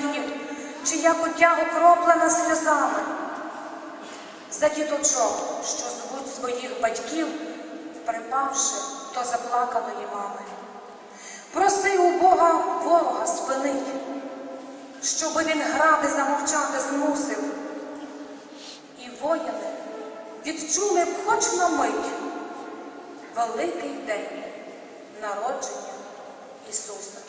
матерів, чия потяг окроплена сльозами, за діточок, що звуть своїх батьків, припавши до заплаканої мами. Проси у Бога ворога спинить, щоби він гради замовчати змусив. І воїни відчули б хоч на мить великий день народження Ісуса.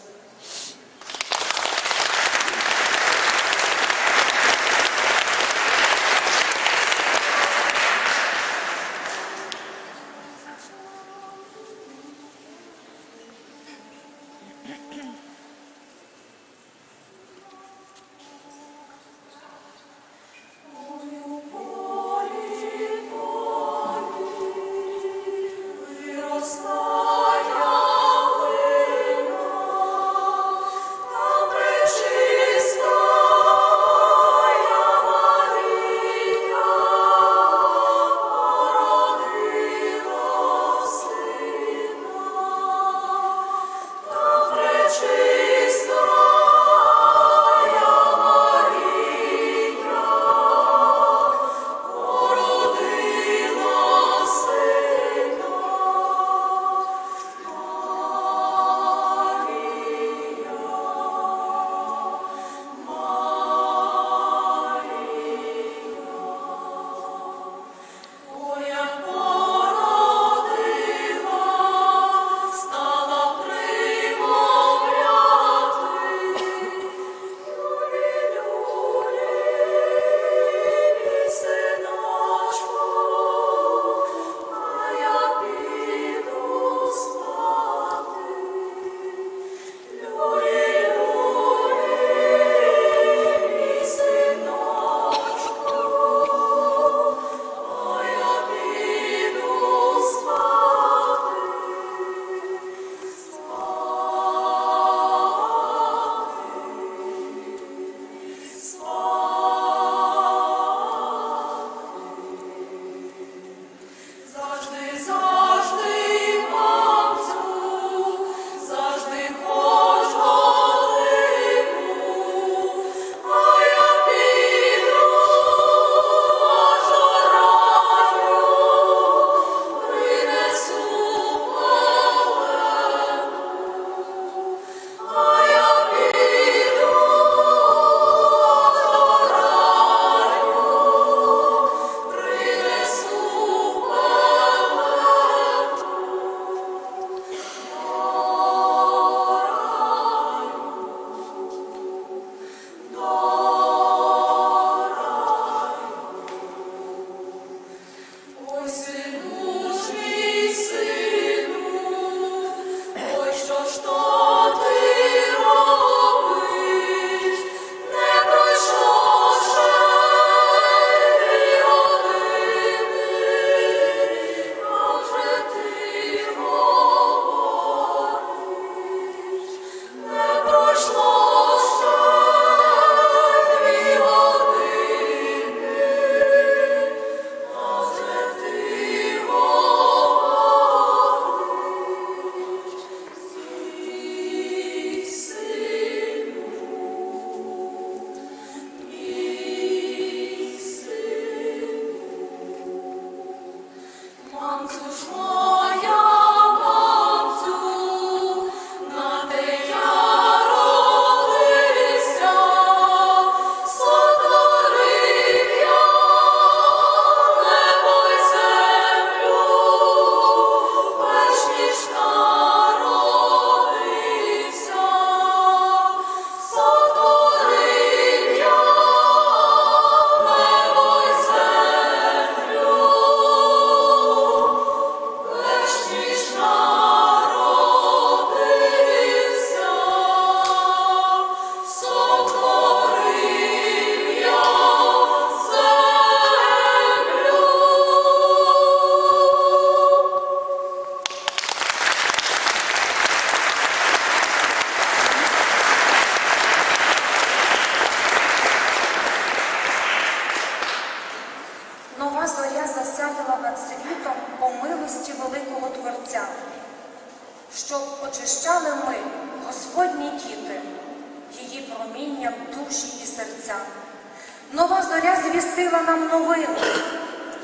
Нам новину,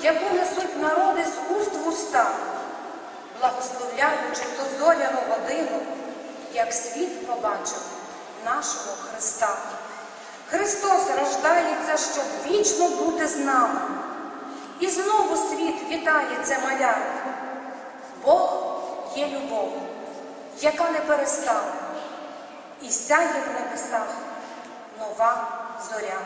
яку несуть народи з уст в уста, благословляючи ту годину, як світ побачив нашого Христа. Христос рождається, щоб вічно бути з нами. І знову світ вітає це маля. Бог є любов, яка не перестала, і сяє в небесах нова зоря.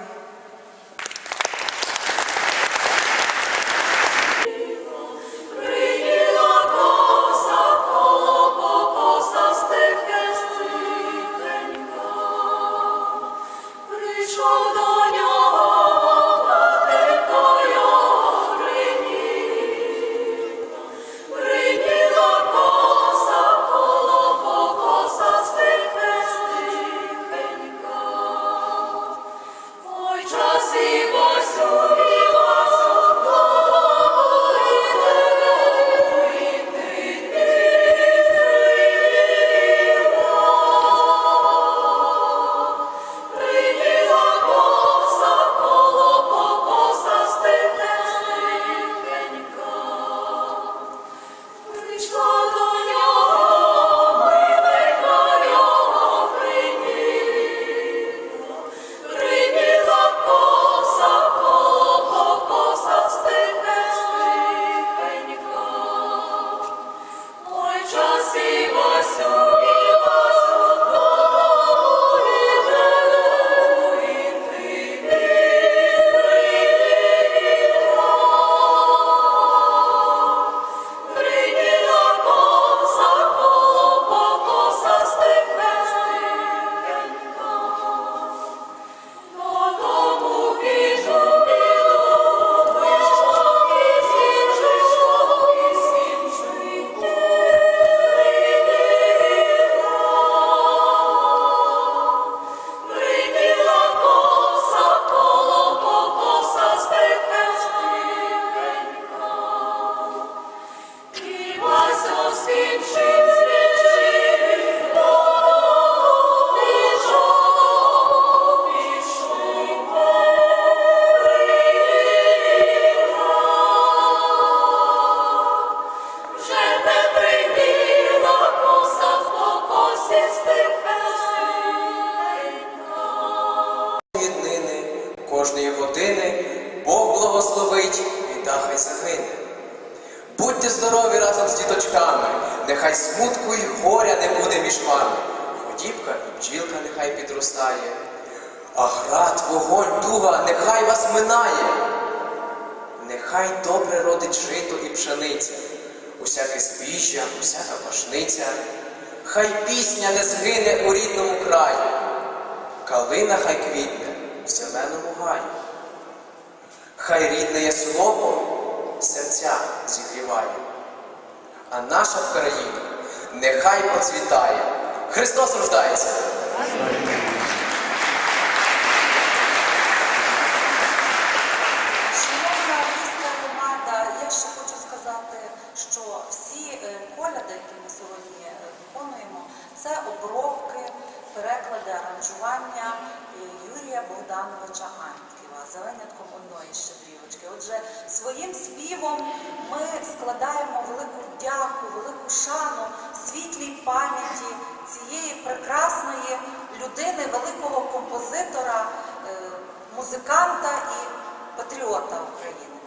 Будьте здорові разом з діточками, нехай смутку і горя не буде між вами. Худібка і бджілка нехай підростає, а град, вогонь, туга нехай вас минає. Нехай добре родить жито і пшениця, усяке збіжжя, усяка пашниця. Хай пісня не згине у рідному краю, калина хай квітне в зеленому гаю. Хай рідне є слово серця зігріває, а наша Україна нехай процвітає. Христос рождається! Шановна міська громада, я ще хочу сказати, що всі е, коляди, які ми сьогодні е, виконуємо, це обробки, переклади, аранжування е, Юрія Богдановича Аньківа за винятком одної щедрівочки. Отже, своїм співом ми складаємо велику дяку, велику шану світлій пам'яті цієї прекрасної людини, великого композитора, е, музиканта і патріота України.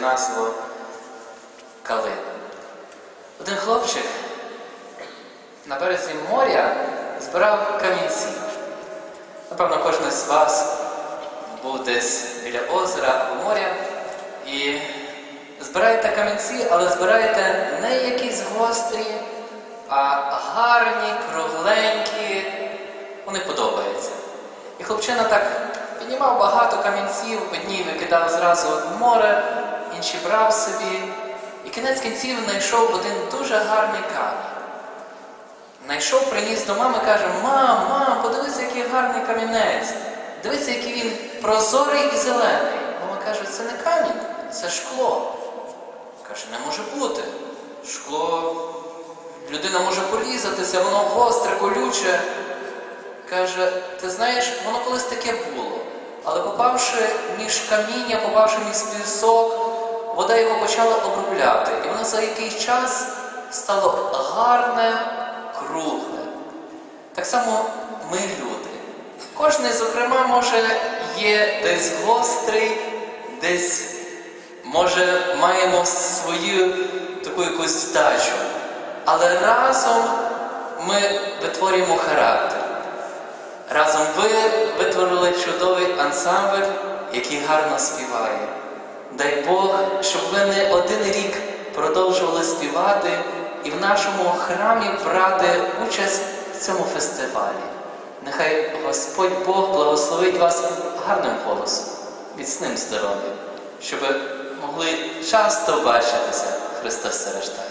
Назву калину. Один хлопчик на березі моря збирав камінці. Напевно, кожен з вас був десь біля озера або моря і збираєте камінці, але збираєте не якісь гострі, а гарні, кругленькі. Вони подобаються. І хлопчина так піднімав багато камінців, одні викидав зразу в море, інші брав собі. І кінець кінців знайшов один дуже гарний камінь. Знайшов, приніс до мами, каже, мам, мам, подивися, який гарний камінець. Дивися, який він прозорий і зелений. Мама каже, це не камінь, це шкло. Каже, не може бути. Шкло, людина може порізатися, воно гостре, колюче. Каже, ти знаєш, воно колись таке було. Але попавши між каміння, попавши між пісок, вода його почала обробляти. І воно за якийсь час стало гарне, кругле. Так само ми люди. Кожний, зокрема, може, є десь гострий, десь, може, маємо свою таку якусь здачу. Але разом ми витворюємо характер. Разом ви витворили чудовий ансамбль, який гарно співає. Дай Бог, щоб ви не один рік продовжували співати і в нашому храмі брати участь в цьому фестивалі. Нехай Господь Бог благословить вас гарним голосом, міцним здоров'ям, щоб ви могли часто бачитися. Христа страждає.